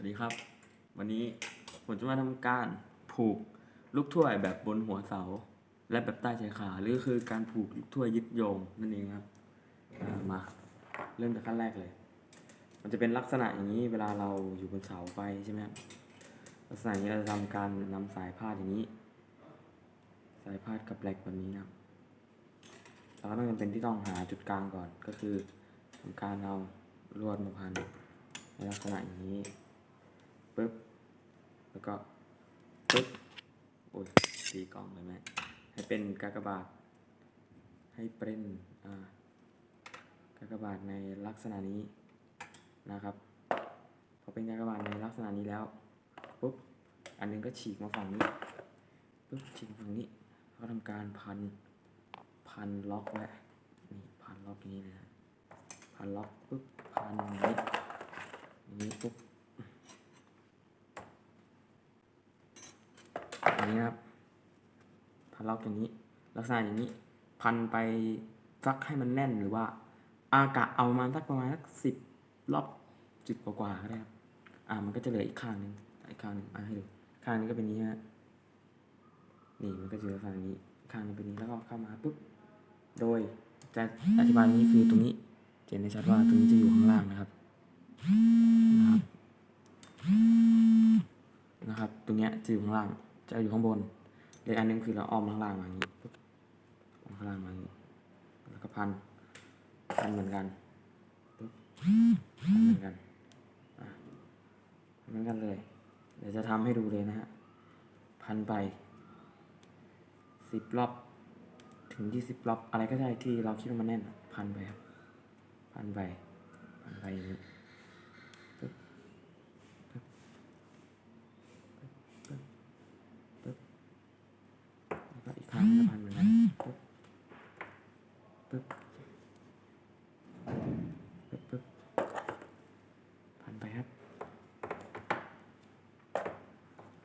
วัสดีครับ วันนี้ผมจะมาทำการผูกลูกถ้วยแบบบนหัวเสา และแบบใต้ชายคาหรือคือการผูกลูกถ้วยยึดโยงนั่นเองครับมา เริ่มจากขั้นแรกเลย มันจะเป็นลักษณะอย่างนี้เวลาเราอยู่บนเสาไฟใช่ไหมครับลักษณะนี้เราจะทำการนำสายพาดอย่างนี้ สายพาดกับแหลกแบบนี้นะเราก็ต้องจำเป็นที่ต้องหาจุดกลางก่อนก็คือทำการเอาลวดมาพันในลักษณะอย่างนี้ ปึ๊บ แล้วก็ปึ๊บ โอ้ยตีกล้องเลยไหมให้เป็นกากบาท ให้เป็นอ่ากากบาทในลักษณะนี้นะครับ พอเป็นกากบาทในลักษณะนี้แล้วปุ๊บ อันหนึงก็ฉีกมาฝั่งนี้ปุ๊บฉีกมาฝั่งนี้เขาทำการพันพันล็อกไว้นี่พันล็อกนี้เลยนะพันล็อกปุ๊บพันนี่นี้ปุ๊บ อย่างนี้ครับ พันล็อกอย่างนี้ ลักษณะอย่างนี้ พันไปสักให้มันแน่นหรือว่า อากะเอาประมาณสักประมาณสักสิบรอบสิบกว่าก็ได้ครับ อ่า มันก็จะเหลืออีกข้างหนึ่งอีกข้างหนึ่งอ่าให้ดู ข้างนี้ก็เป็นนี้ฮะ นี่มันก็จะลักษณะนี้ ข้างนี้เป็นนี้แล้วก็เข้ามาปุ๊บ โดยจะอธิบายอย่างนี้คือตรงนี้เห็นได้ชัดว่าตรงนี้จะอยู่ข้างล่างนะครับ นะครับ นะครับ ตรงเนี้ยจะอยู่ข้างล่าง จะอยู่ข้างบนอีกอันหนึงคือเราอ้อมข้างล่างมาอย่างนี้อ้อมข้างล่างมาอย่างนี้แล้วก็พันพันเหมือนกันพันเหมือนกันเหมือนกันเลย เดี๋ยวจะทำให้ดูเลยนะฮะพันไปสิบรอบถึงยี่สิบรอบอะไรก็ได้ที่เราคิดว่ามันแน่นพันไปครับพันไปพันไปอย่างนี้ แล้วก็อีกครั้งก็พันเหมือนกันปึ๊บปึ๊บปึ๊บปึ๊บพันไปครับ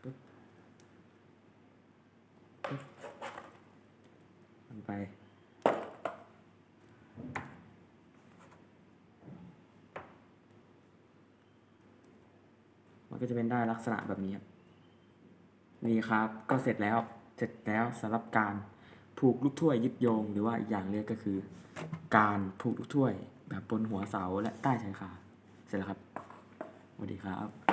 ปึ๊บปึ๊บพัน ไป มันก็จะเป็นได้ลักษณะแบบนี้ครับนี่ครับก็เสร็จแล้วเสร็จแล้วสำหรับการผูกลูกถ้วยยึดโยง หรือว่าอีกอย่างเรียกก็คือ การผูกลูกถ้วยแบบบนหัวเสาและใต้ชายคาเสร็จแล้วครับสวัสดีครับ